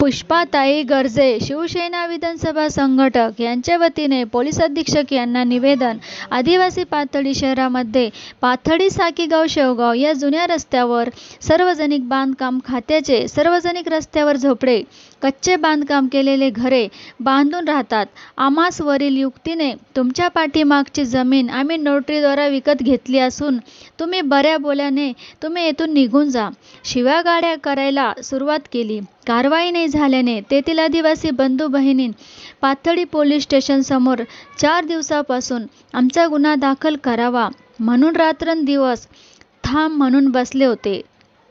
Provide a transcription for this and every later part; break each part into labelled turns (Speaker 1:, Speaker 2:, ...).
Speaker 1: पुष्पाताई गर्जे शिवसेना विधानसभा संघटक यांच्या वतीने पोलीस अधीक्षक यांना निवेदन. आदिवासी पातळी शहरामध्ये पाथडी साकीगाव शेवगाव या जुन्या रस्त्यावर सार्वजनिक बांधकाम खात्याचे सार्वजनिक रस्त्यावर झोपडे कच्चे बांधकाम केलेले घरे बांधून राहतात. आमासवरील युक्तीने तुमच्या पाठीमागची जमीन आम्ही नोटरीद्वारा विकत घेतली असून तुम्ही बऱ्या बोल्याने तुम्ही येथून निघून जा. शिव्यागाळ्या करायला सुरुवात केली. कारवाई नाही झाल्याने तेथील आदिवासी बंधू बहिणी पाथडी पोलीस स्टेशनसमोर चार दिवसापासून आमचा गुन्हा दाखल करावा म्हणून रात्रंदिवस थांब म्हणून बसले होते.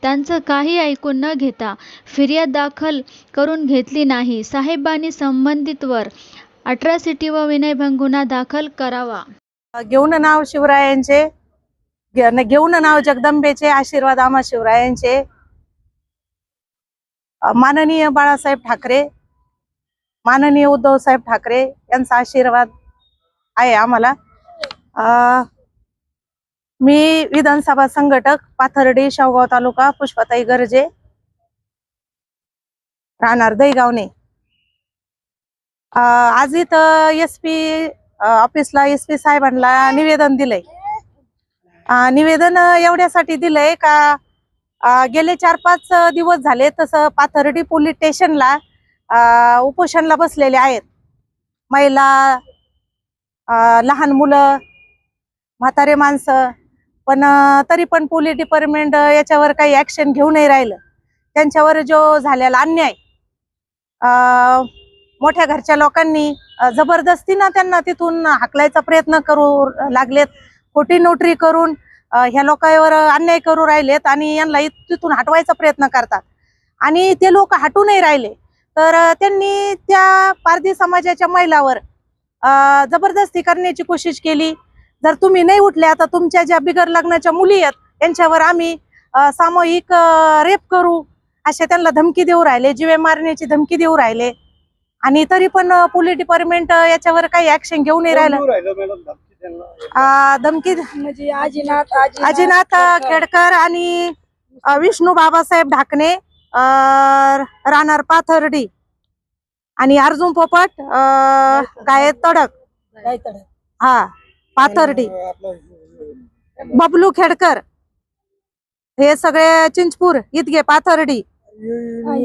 Speaker 1: त्यांचं काही ऐकून न घेता फिर्याद दाखल करून घेतली नाही. साहेबांनी संबंधितवर अट्रॉसिटी व विनयभंग गुन्हा दाखल करावा.
Speaker 2: घेऊन नाव शिवरायांचे घेऊन नाव जगदंबेचे आशीर्वाद आम्हा शिवरायांचे. माननीय बाळासाहेब ठाकरे माननीय उद्धव साहेब ठाकरे यांचा आशीर्वाद आहे आम्हाला. अ, मी विधानसभा संघटक पाथर्डी शावगाव तालुका पुष्पाताई गर्जे राहणार दहीगावने. आज इथं एस पी ऑफिसला एस पी साहेबांना निवेदन दिलंय. निवेदन एवढ्यासाठी दिलंय का गेले चार पाच दिवस झाले तसं पाथर्डी पोलीस स्टेशनला अ, उपोषणला बसलेले आहेत. महिला अ, लहान मुलं म्हातारे माणसं पण तरी पण पोलीस डिपार्टमेंट याच्यावर काही ऍक्शन घेऊ नाही राहिलं. त्यांच्यावर जो झालेला अन्याय अ, मोठ्या घरच्या लोकांनी जबरदस्तीनं त्यांना तिथून हाकलायचा प्रयत्न करू लागलेत खोटी नोटरी करून ह्या लोकांवर अन्याय करू राहिलेत आणि यांना तिथून हटवायचा प्रयत्न करतात. आणि ते लोक हटू नाही राहिले. तर त्यांनी त्या पारधी समाजाच्या महिलावर जबरदस्ती करण्याची कोशिश केली. जर तुम्ही नाही उठल्या तर तुमच्या ज्या बिगर लग्नाच्या मुली आहेत त्यांच्यावर आम्ही सामूहिक रेप करू अशा त्यांना धमकी देऊ राहिले जीवे मारण्याची धमकी देऊ राहिले. आणि तरी पण पोलीस डिपार्टमेंट याच्यावर काही ऍक्शन घेऊ नाही राहिलं. धमकी
Speaker 3: म्हणजे आजीनाथ
Speaker 2: अजिनाथ खेडकर आणि विष्णू बाबासाहेब ढाकणे अ, राहणार पाथर्डी आणि अर्जुन पोपट अ, तडक. हा पाथर्डी. बबलू खेडकर. हे सगळे चिंचपूर इतके पाथर्डी.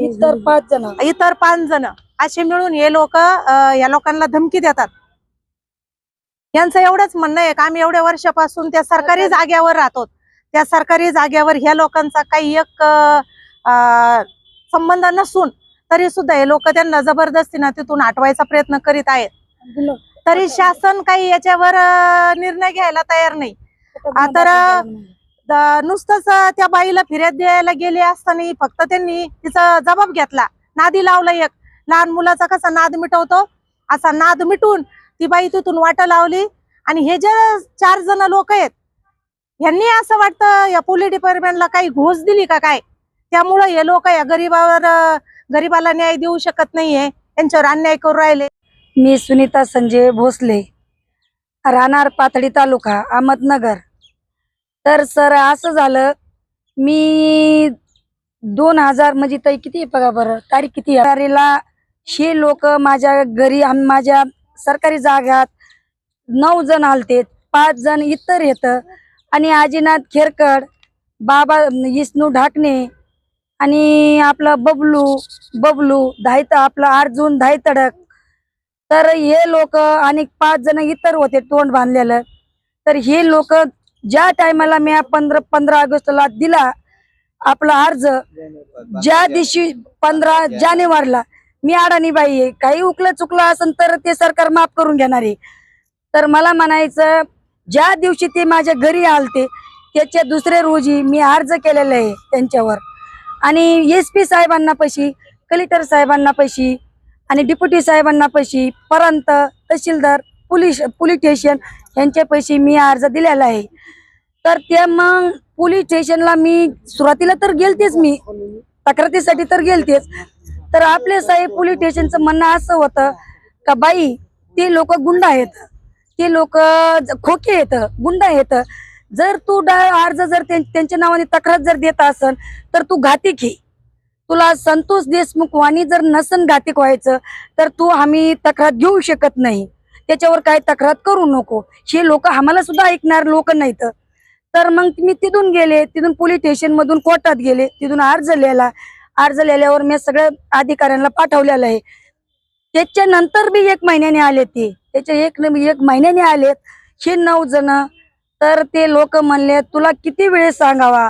Speaker 3: इतर पाच जण.
Speaker 2: इतर पाच जण. असे मिळून हे लोक या लोकांना धमकी देतात. यांचं एवढंच म्हणणं आहे का आम्ही एवढ्या वर्षापासून त्या सरकारी जाग्यावर राहतो. त्या सरकारी जाग्यावर ह्या लोकांचा काही एक संबंध नसून तरी सुद्धा हे लोक त्यांना जबरदस्तीनं तिथून हटवायचा प्रयत्न करीत आहेत. तरी शासन काही याच्यावर निर्णय घ्यायला तयार नाही. तर, नुसतंच त्या बाईला फिर्याद द्यायला गेले असताना फक्त त्यांनी तिचा जबाब घेतला. नादी लावला एक. लहान मुलाचा कसा नाद मिटवतो? असा नाद मिटून ती बाई तिथून वाटा लावली आणि हे जे चार जण लोक आहेत यांनी असं वाटतं या पोलीस डिपार्टमेंटला काही घोष दिली का काय? त्यामुळं हे लोक या गरीबावर गरीबाला न्याय देऊ शकत नाहीये यांच्यावर अन्याय करू राहिले.
Speaker 3: मी सुनीता संजय भोसले राहणार पातळी तालुका अहमदनगर. तर सर असं झालं मी दोन हजार म्हणजे ताई किती बघा बरं? तारीख किती तारीला हे लोक माझ्या घरी माझ्या सरकारी जागात नऊ जण आलते पाच जण इतर येत. आणि आजीनाथ खेरकड बाबा विष्णू ढाकणे आणि आपलं बबलू बबलू धायत आपलं अर्जुन धायतडक. तर हे लोक आणि पाच जण इतर होते तोंड बांधलेलं. तर हे लोक ज्या टायमाला मी पंधरा पंधरा ऑगस्टला दिला आपला अर्ज ज्या दिवशी पंधरा जानेवारीला मी अडाणी बाई आहे. काही उकलं चुकलं असेल तर ते सरकार माफ करून घेणार. आहे तर मला म्हणायचं ज्या दिवशी ते माझ्या घरी आलते त्याच्या दुसऱ्या रोजी मी अर्ज केलेला आहे त्यांच्यावर. आणि एस पी साहेबांना पैशी कलेक्टर साहेबांना पैशी आणि डिप्युटी साहेबांना पैशी परंत तहसीलदार पोलीस पोलीस स्टेशन यांच्या पैशी मी अर्ज दिलेला आहे. तर ते मग पोलीस स्टेशनला मी सुरुवातीला तर गेलतेच मी. तक्रारीसाठी तर गेलतेच. तर आपले साहेब पोलीस स्टेशनचं म्हणणं असं होतं का बाई ते लोक गुंड आहेत. ते लोक खोके आहेत गुंड आहेत. जर तू अर्ज जर त्यांच्या नावाने तक्रार जर देत असन तर तू घातिक घे तुला संतोष देशमुख वाणी जर नसन घातिक व्हायचं तर तू आम्ही तक्रार घेऊ शकत नाही. त्याच्यावर काय तक्रार करू नको. हे लोक आम्हाला सुद्धा ऐकणार लोक नाहीत. तर मग मी तिथून गेले तिथून पोलीस स्टेशन मधून कोर्टात गेले तिथून अर्ज लिहिला. अर्ज लिहिल्यावर मी सगळ्या अधिकाऱ्यांना पाठवलेलं आहे. त्याच्यानंतर बी एक महिन्याने आले ते. त्याच्या एक एक महिन्याने आलेत. हे नऊ जण. तर ते लोक म्हणले तुला किती वेळ सांगावा?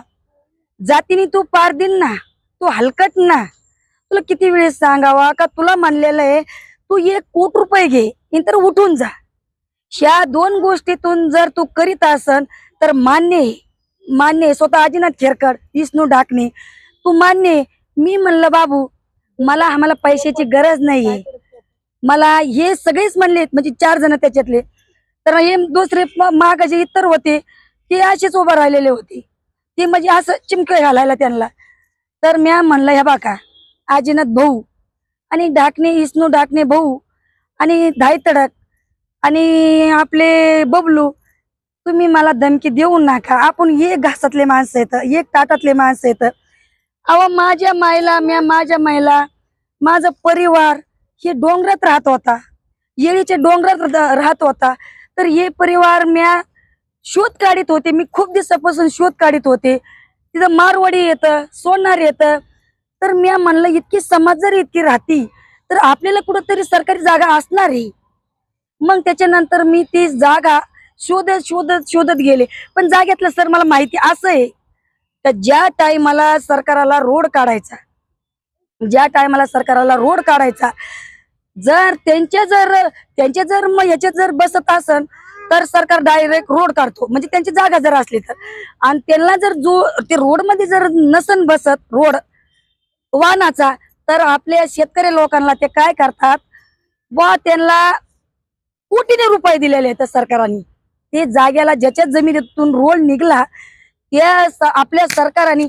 Speaker 3: जातीने तू पार दिन ना. तू हलकट ना. तुला किती वेळ सांगावा? का तुला म्हणलेलं आहे तू एक कोट रुपये घे नंतर उठून जा. ह्या दोन गोष्टीतून जर तू करीत असन तर मान्य मान्य स्वतः आजीनाथ खेरकर विष्णू ढाकणे. तू मान्य मी म्हणलं बाबू मला आम्हाला पैशाची गरज नाहीये. मला हे सगळेच म्हणले म्हणजे चार जण त्याच्यातले. तर हे दुसरे म- माग जे इतर होते ते असेच उभं राहिलेले होते. ते म्हणजे असं चिमके घालायला त्यांना. तर म्या म्हणलं ह्या बाका आजीनाथ भाऊ आणि ढाकणे इस्नू ढाकणे भाऊ आणि धाय तडक आणि आपले बबलू तुम्ही मला धमकी देऊ नका. आपण एक घासातले माणसं आहेत एक ताटातले माणसं आहेत. अहो माझ्या मायला म्या माझ्या मायला माझा परिवार हे डोंगरात राहत होता. येळीच्या डोंगरात राहत होता. तर हे परिवार म्या शोध काढीत होते. मी खूप दिवसापासून शोध काढीत होते. तिथं मारवाडी येतं सोनार येतं. तर म्या म्हणलं इतकी समाज जर इतकी राहती तर आपल्याला कुठंतरी सरकारी जागा असणार. ही मग त्याच्यानंतर मी ती जागा शोधत शोधत शोधत गेले. पण जागेतलं सर मला माहिती असं आहे तर ज्या टायमाला सरकाराला रोड काढायचा ज्या टायमाला सरकाराला रोड काढायचा जर त्यांच्या जर त्यांच्या जर मग ह्याच्यात जर बसत असन तर सरकार डायरेक्ट रोड काढतो. म्हणजे त्यांची जागा जर असली तर. आणि त्यांना जर जो ते रोडमध्ये जर नसन बसत रोड वाहनाचा तर आपल्या शेतकरी लोकांना ते काय करतात? वा त्यांना कोटीने रुपये दिलेले आहेत सरकारांनी. ते जाग्याला ज्याच्या जमिनीतून रोड निघला या स- आपल्या सरकाराने